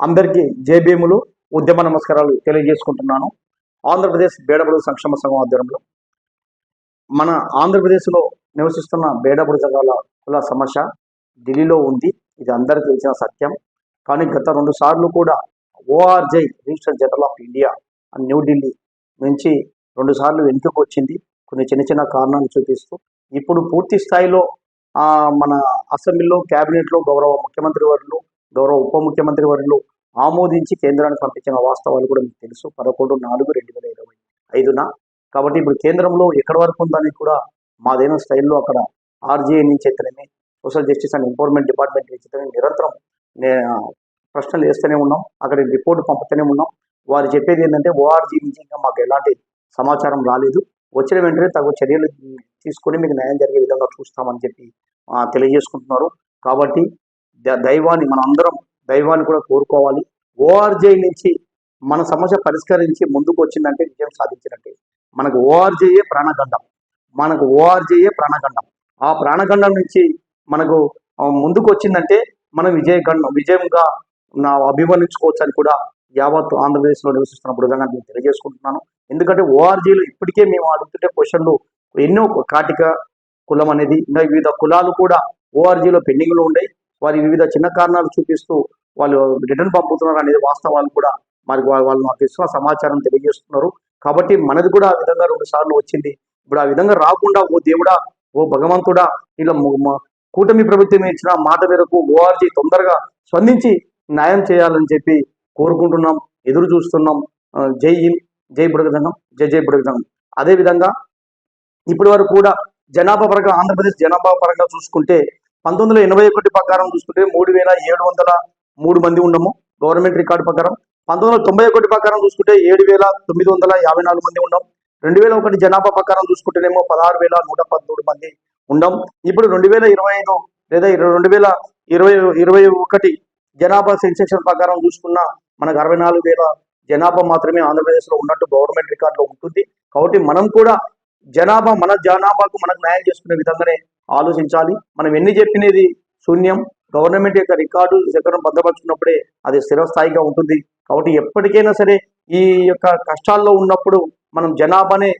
అందరికీ జేబీములు ఉద్యమ నమస్కారాలు తెలియజేసుకుంటున్నాను. ఆంధ్రప్రదేశ్ బేడబడు సంక్షేమ సంఘం ఆధ్వర్యంలో మన ఆంధ్రప్రదేశ్లో నివసిస్తున్న బేడబడు సంఘాల కుల సమస్య ఢిల్లీలో ఉంది. ఇది అందరికీ తెలిసిన సత్యం. కానీ గత రెండు సార్లు కూడా ORGI register general of India New Delhi నుంచి రెండు సార్లు వెనుకకు వచ్చింది. కొన్ని చిన్న చిన్న కారణాలు చూపిస్తూ ఇప్పుడు పూర్తి స్థాయిలో మన అసెంబ్లీలో క్యాబినెట్లో గౌరవ ముఖ్యమంత్రి వారిలో గౌరవ ఉప ముఖ్యమంత్రి వర్యులు ఆమోదించి కేంద్రానికి పంపించిన వాస్తవాలు కూడా మీకు తెలుసు. పదకొండు నాలుగు రెండు వేల ఇరవై ఐదున. కాబట్టి ఇప్పుడు కేంద్రంలో ఎక్కడి వరకు ఉందని కూడా మాదైన స్టైల్లో అక్కడ ఆర్జీఐ నుంచి అయితేనేమి social justice and empowerment department నుంచి అయితేనేమి నిరంతరం ప్రశ్నలు వేస్తూనే ఉన్నాం. అక్కడ రిపోర్ట్ పంపుతూనే ఉన్నాం. వారు చెప్పేది ఏంటంటే ఓఆర్జీ నుంచి ఇంకా మాకు ఎలాంటి సమాచారం రాలేదు. వచ్చిన వెంటనే తగు చర్యలు తీసుకొని మీకు న్యాయం జరిగే విధంగా చూస్తామని చెప్పి తెలియజేసుకుంటున్నారు. కాబట్టి దైవాన్ని మనం అందరం దైవాన్ని కూడా కోరుకోవాలి. ఓఆర్జే నుంచి మన సమస్య పరిష్కరించి ముందుకు వచ్చిందంటే విజయం సాధించినట్టే. మనకు ఓఆర్జేయే ప్రాణగండం. మనకు ఓఆర్జేయే ప్రాణగండం. ఆ ప్రాణగండం నుంచి మనకు ముందుకు వచ్చిందంటే మనం విజయగండం. విజయంగా నా అభివర్ణించుకోవచ్చు అని కూడా యావత్ ఆంధ్రప్రదేశ్లో నివసిస్తున్న బృదంగా నేను తెలియజేసుకుంటున్నాను. ఎందుకంటే ఓఆర్జీలు ఇప్పటికే మేము అడుగుతుంటే క్వశ్చన్లు ఎన్నో కాటిక కులం అనేది ఇంకా వివిధ కులాలు కూడా ఓఆర్జీలో పెండింగ్లో ఉన్నాయి వారి వివిధ చిన్న కారణాలు చూపిస్తూ వాళ్ళు రిటర్న్ పంపుతున్నారు అనేది వాస్తవాలు కూడా మరి వాళ్ళు మాకు ఇస్తున్న సమాచారం తెలియజేస్తున్నారు. కాబట్టి మనది కూడా ఆ విధంగా రెండు సార్లు వచ్చింది. ఇప్పుడు ఆ విధంగా రాకుండా ఓ దేవుడా ఓ భగవంతుడా ఇలా కూటమి ప్రభుత్వం ఇచ్చిన మాట మేరకు ఓఆర్జీ తొందరగా స్పందించి న్యాయం చేయాలని చెప్పి కోరుకుంటున్నాం ఎదురు చూస్తున్నాం. జై హింద్ జై బుడగదనం జై జై బుడగదనం అదేవిధంగా ఇప్పటి వరకు కూడా జనాభా పరంగా ఆంధ్రప్రదేశ్ జనాభా పరంగా చూసుకుంటే పంతొమ్మిది వందల ఎనభై ఒకటి ప్రకారం చూసుకుంటే మూడు వేల ఏడు వందల మూడు మంది ఉండము గవర్నమెంట్ రికార్డు ప్రకారం. పంతొమ్మిది వందల తొంభై ఒకటి ప్రకారం చూసుకుంటే ఏడు వేల తొమ్మిది వందల యాభై నాలుగు మంది ఉన్నాం. రెండు వేల ఒకటి జనాభా ప్రకారం చూసుకుంటేనేమో పదహారు వేల నూట పదమూడు మంది ఉండం ఇప్పుడు రెండు వేల ఇరవై ఐదు లేదా ఇరవై- రెండు వేల ఇరవై ఇరవై ఒకటి జనాభా సెన్సేషన్ ప్రకారం చూసుకున్న మనకు అరవై నాలుగు వేల జనాభా మాత్రమే ఆంధ్రప్రదేశ్లో ఉన్నట్టు గవర్నమెంట్ రికార్డులో ఉంటుంది. కాబట్టి మనం కూడా జనాభా మన జనాభాకు మనకు న్యాయం చేసుకునే విధంగానే ఆలోచించాలి. మనం ఎన్ని చెప్పినది శూన్యం గవర్నమెంట్ యొక్క రికార్డు ఎక్కడ భద్రపరుచుకున్నప్పుడే అది స్థిరస్థాయిగా ఉంటుంది. కాబట్టి ఎప్పటికైనా సరే ఈ యొక్క కష్టాల్లో ఉన్నప్పుడు మనం జనాభానే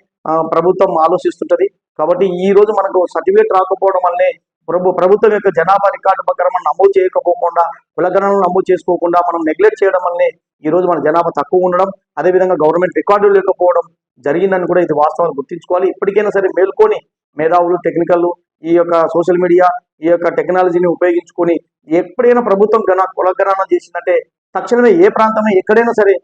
ప్రభుత్వం ఆలోచిస్తుంటది. కాబట్టి ఈ రోజు మనకు సర్టిఫికేట్ రాకపోవడం వల్లే ప్రభు ప్రభుత్వం యొక్క జనాభా రికార్డు ప్రకారం మనం నమోదు చేయకపోకుండా కులగణనలు నమోదు చేసుకోకుండా మనం నెగ్లెక్ట్ చేయడం వల్లే ఈ రోజు మన జనాభా తక్కువ ఉండడం అదేవిధంగా గవర్నమెంట్ రికార్డులు లేకపోవడం జరిగిందని కూడా ఇది వాస్తవాలు గుర్తించుకోవాలి. ఇప్పటికైనా సరే మేల్కొని మేధావులు టెక్నికల్ ఈ యొక్క సోషల్ మీడియా ఈ యొక్క టెక్నాలజీని ఉపయోగించుకొని ఎప్పుడైనా ప్రభుత్వం గణ కులగణన చేసిందంటే తక్షణమే ఏ ప్రాంతమే ఎక్కడైనా సరే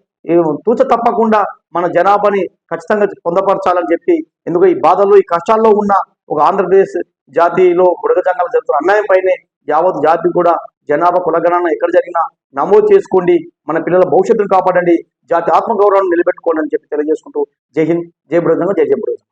తూచ తప్పకుండా మన జనాభాని ఖచ్చితంగా పొందపరచాలని చెప్పి ఎందుకు ఈ బాధల్లో ఈ కష్టాల్లో ఉన్న ఒక ఆంధ్రప్రదేశ్ జాతిలో బుడగజంగాలు జరుగుతున్న అన్యాయం పైనే యావత్ జాతి కూడా జనాభా కులగణన ఎక్కడ జరిగినా నమోదు చేసుకోండి. మన పిల్లల భవిష్యత్తును కాపాడండి. జాతి ఆత్మగౌరవాన్ని నిలబెట్టుకోండి అని చెప్పి తెలియజేసుకుంటూ జై హింద్ జై బృందంగా జై జయ బృందం